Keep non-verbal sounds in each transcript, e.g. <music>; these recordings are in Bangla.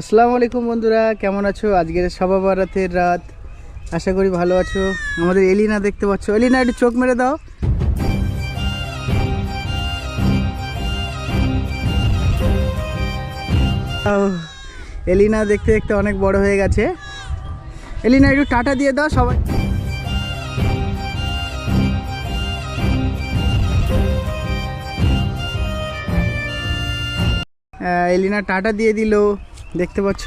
আসসালামু আলাইকুম বন্ধুরা, কেমন আছো? আজকের সবা বারাতের রাত। আশা করি ভালো আছো। আমাদের এলিনা দেখতে পাচ্ছ। এলিনা, একটু চোখ মেরে দাও। এলিনা দেখতে দেখতে অনেক বড় হয়ে গেছে। এলিনা, একটু টাটা দিয়ে দাও সবাই। এলিনা টাটা দিয়ে দিল। দেখতে পাচ্ছ?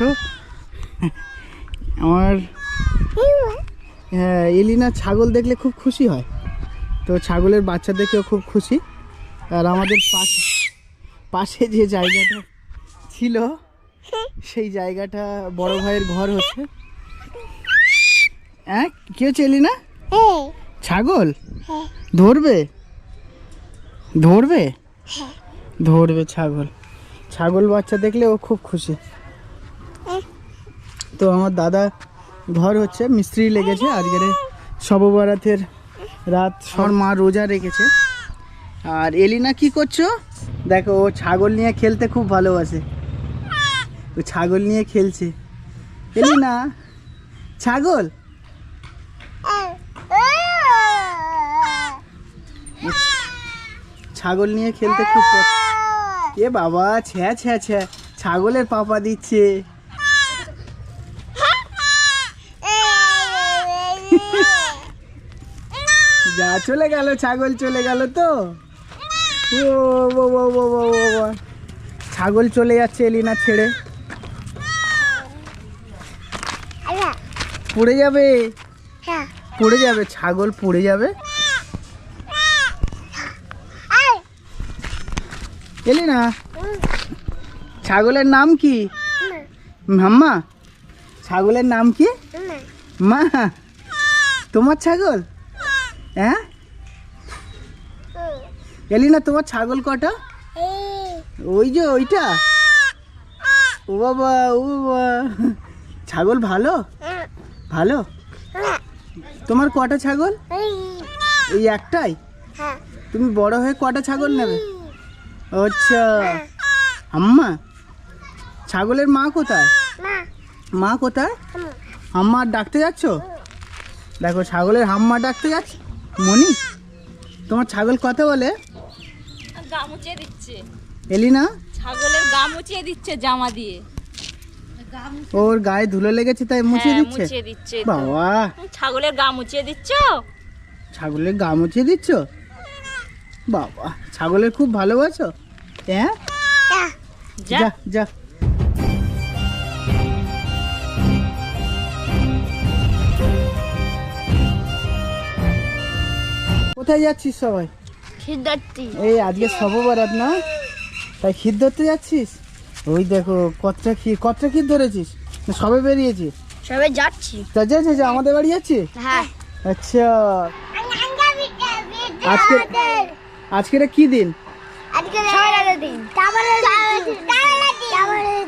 আমার হ্যাঁ এলিনা ছাগল দেখলে খুব খুশি হয়। তো ছাগলের বাচ্চা দেখেও খুব খুশি। আর আমাদের পাশে পাশে যে জায়গাটা ছিল সেই জায়গাটা বড় ভাইয়ের ঘর হচ্ছে। হ্যাঁ কি হচ্ছে এলিনা? ছাগল? ধরবে? ধরবে? ধরবে ছাগল। ছাগল বাচ্চা দেখলে ও খুব খুশি। তো আমার দাদা ঘর হচ্ছে, মিস্ত্রি লেগেছে, আজকের সববারাতের রাত সর মা রোজা রেখেছে। আর এলিনা কি করছ? দেখো, ও ছাগল নিয়ে খেলতে খুব ভালোবাসে। ও ছাগল নিয়ে খেলছে। এলিনা, ছাগল? ছাগল নিয়ে খেলতে খুব এ বাবা, ছ্যা ছ্যা ছ্যা, ছাগলের পাপা দিচ্ছে। যা চলে গেল ছাগল চলে গেল তো? ও। ছাগল চলে যাচ্ছে এলিনা ছেড়ে। পড়ে যাবে? পড়ে যাবে? ছাগল পড়ে যাবে? এলিনা ছাগলের নাম কি? মাম্মা ছাগলের নাম কি? মা তোমার ছাগল? হ্যাঁ? এলিনা তোমার ছাগল কটা? ওই যে ওইটা? ও বাবা ও বাবা। ছাগল ভালো? ভালো? তোমার কটা ছাগল? এই। একটাই? তুমি বড় হয়ে কটা ছাগল নেবে? আচ্ছা। আম্মা ছাগলের মা কোথায়? মা। কোথায়? আম্মা ডাকতে যাচ্ছ? দেখো ছাগলের হাম্মা ডাকতে যাচ্ছে। মনি তোমার ছাগল কথা বলে। গা মুচিয়ে দিচ্ছে। এলিনা? ছাগলের গা মুচিয়ে দিচ্ছে জামা দিয়ে। ওর গায়ে ধুলো লেগেছে তাই মুছিয়ে হ্যাঁ, দিচ্ছে? মুছিয়ে দিচ্ছে। বাবা। ছাগলের গা মুচিয়ে দিচ্ছ? ছাগলের গা মুছিয়ে দিচ্ছ? বাবা ছাগলের খুব ভালোবাসো। হ্যাঁ? যা যা। কোথায় যাচ্ছিস সবাই? এই আজকে সববারাত না? তাই ক্ষীর ধরতে যাচ্ছিস? ওই দেখো কতটা ক্ষীর কতটা ক্ষীর ধরেছিস? সবে বেরিয়েছিস সবে যাচ্ছি। তা যা যা, যা আমাদের বাড়ি যাচ্ছিস হ্যাঁ। আচ্ছা। আজকে আজকে এটা কি দিন?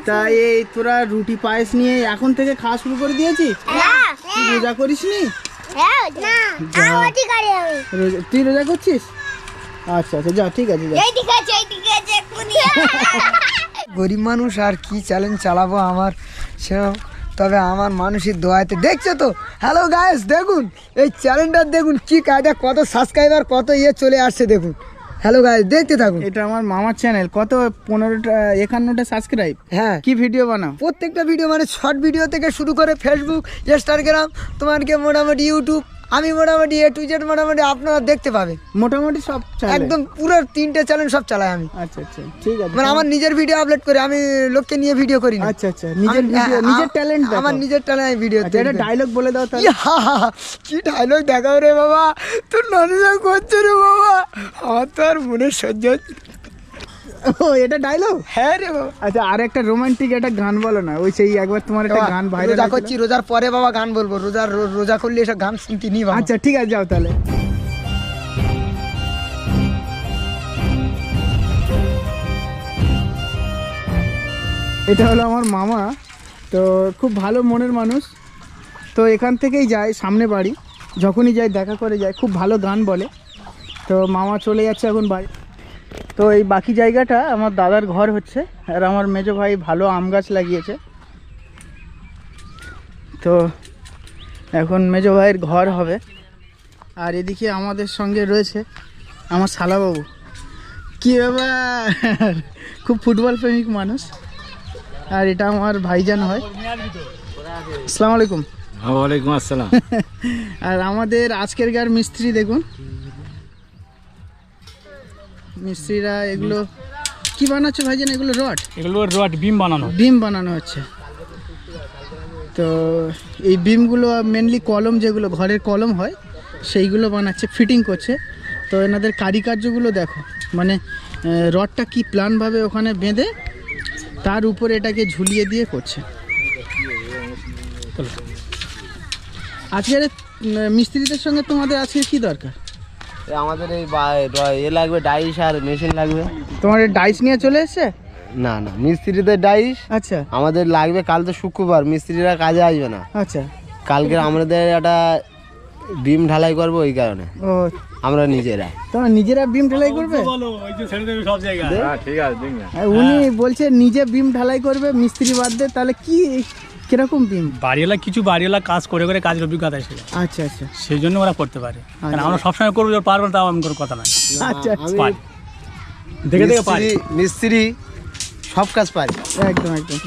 তাই এই তোরা রুটি পায়েস নিয়ে এখন থেকে খাওয়া শুরু করে দিয়েছিস? তুই রোজা করিস নি তুই রোজা করছিস? আচ্ছা আচ্ছা যা ঠিক আছে <laughs> গরিব মানুষ আর কি চ্যালেঞ্জ চালাবো আমার? সে তবে আমার মানুষের দোয়াতে। দেখছ তো? হ্যালো গাইস দেখুন এই চ্যালেঞ্জটা দেখুন কি কায়দা কত সাবস্ক্রাইবার কত ইয়ে চলে আসছে দেখুন। হ্যালো গাইস দেখতে থাকুন। এটা আমার মামার চ্যানেল কত পনেরোটা একান্নটা সাবস্ক্রাইব হ্যাঁ। কি ভিডিও বানাও? প্রত্যেকটা ভিডিও মানে শর্ট ভিডিও থেকে শুরু করে ফেসবুক ইনস্টাগ্রাম তোমার কি মোটামুটি ইউটিউব আমি মোটামুটি এ টু জেড মোটামুটি আপনারা দেখতে পাবে। মোটামুটি সব? একদম পুরো তিনটে চ্যানেল সব চালাই আমি। আচ্ছা আচ্ছা ঠিক আছে। মানে আমার নিজের ভিডিও আপলোড করে আমি লোককে নিয়ে ভিডিও করি না। আচ্ছা আচ্ছা নিজের নিজের ট্যালেন্ট আমার নিজের ট্যালেন্ট ভিডিও এটা ডায়লগ বলে দাও তাহলে। কি ডায়লগ দেখাও রে বাবা। তোর ননজা করছে রে বাবা। আমার তো আর মনে সহ্য। ও এটা ডায়লগ হ্যাঁ রে বাবা। আচ্ছা আর একটা রোমান্টিক একটা গান বলো না ওই সেই একবার তোমার একটা গান ভাইরাল রোজা করছি রোজার পরে বাবা গান বলব রোজার রোজা করলে এসব গান শুনতে নি বাবা। আচ্ছা ঠিক আছে যাও তাহলে। এটা হলো আমার মামা তো খুব ভালো মনের মানুষ। তো এখান থেকেই যায় সামনে বাড়ি যখনই যায় দেখা করে যায় খুব ভালো গান বলে। তো মামা চলে যাচ্ছে এখন বাড়ি। তো এই বাকি জায়গাটা আমার দাদার ঘর হচ্ছে আর আমার মেজো ভাই ভালো আম গাছ লাগিয়েছে। তো এখন মেজো ভাইয়ের ঘর হবে। আর এদিকে আমাদের সঙ্গে রয়েছে আমার শালাবাবু। কী ব্যাপার? খুব ফুটবল প্রেমিক মানুষ। আর এটা আমার ভাইজান হয়। আসসালামু আলাইকুম। ওয়ালাইকুম আসসালাম। <laughs> আর আমাদের আজকের গার মিস্ত্রি দেখুন। মিস্ত্রিরা এগুলো কি বানাচ্ছে ভাইজান? এগুলো রড? এগুলো রড বিম বানানো। বিম বানানো হচ্ছে। তো এই বিমগুলো মেনলি কলম যেগুলো ঘরের কলম হয় সেইগুলো বানাচ্ছে ফিটিং করছে। তো এনাদের কারিকার্যগুলো দেখো মানে রডটা কি প্ল্যানভাবে ওখানে বেঁধে তার উপরে এটাকে ঝুলিয়ে দিয়ে করছে। আজকের মিস্ত্রিদের সঙ্গে তোমাদের আজকে কি দরকার? আমাদের এই বা- এ লাগবে ডাইস আর মেশিন লাগবে। তোমার ডাইস নিয়ে চলে এসছে? না না মিস্ত্রিদের ডাইস। আচ্ছা। আমাদের লাগবে কাল তো শুক্রবার মিস্ত্রিরা কাজে আসবে না। আচ্ছা। কালকে আমাদের একটা বিম ঢালাই করব ওই কারণে। ও। আমরা নিজেরা। তোমার নিজেরা বিম ঢালাই করবে? বলো ওই যে ছেড়ে দেবে সব জায়গায়। ঠিক আছে ঠিক আছে আর উনি বলছে নিজে বিম ঢালাই করবে মিস্ত্রি বাদ দিয়ে তাহলে কি কীরকম বিম বাড়িওয়ালা কিছু বাড়িওয়ালা কাজ করে করে কাজের অভিজ্ঞতা ছিল। আচ্ছা আচ্ছা। সেই জন্য ওরা করতে পারে। কারণ আমরা সবসময় করব পারব না তাও আমি কোনো কথা নাই। আচ্ছা আচ্ছা। পারি। দেখে দেখে পারি। মিস্ত্রি মিস্ত্রি সব কাজ পারি। একদম একদম।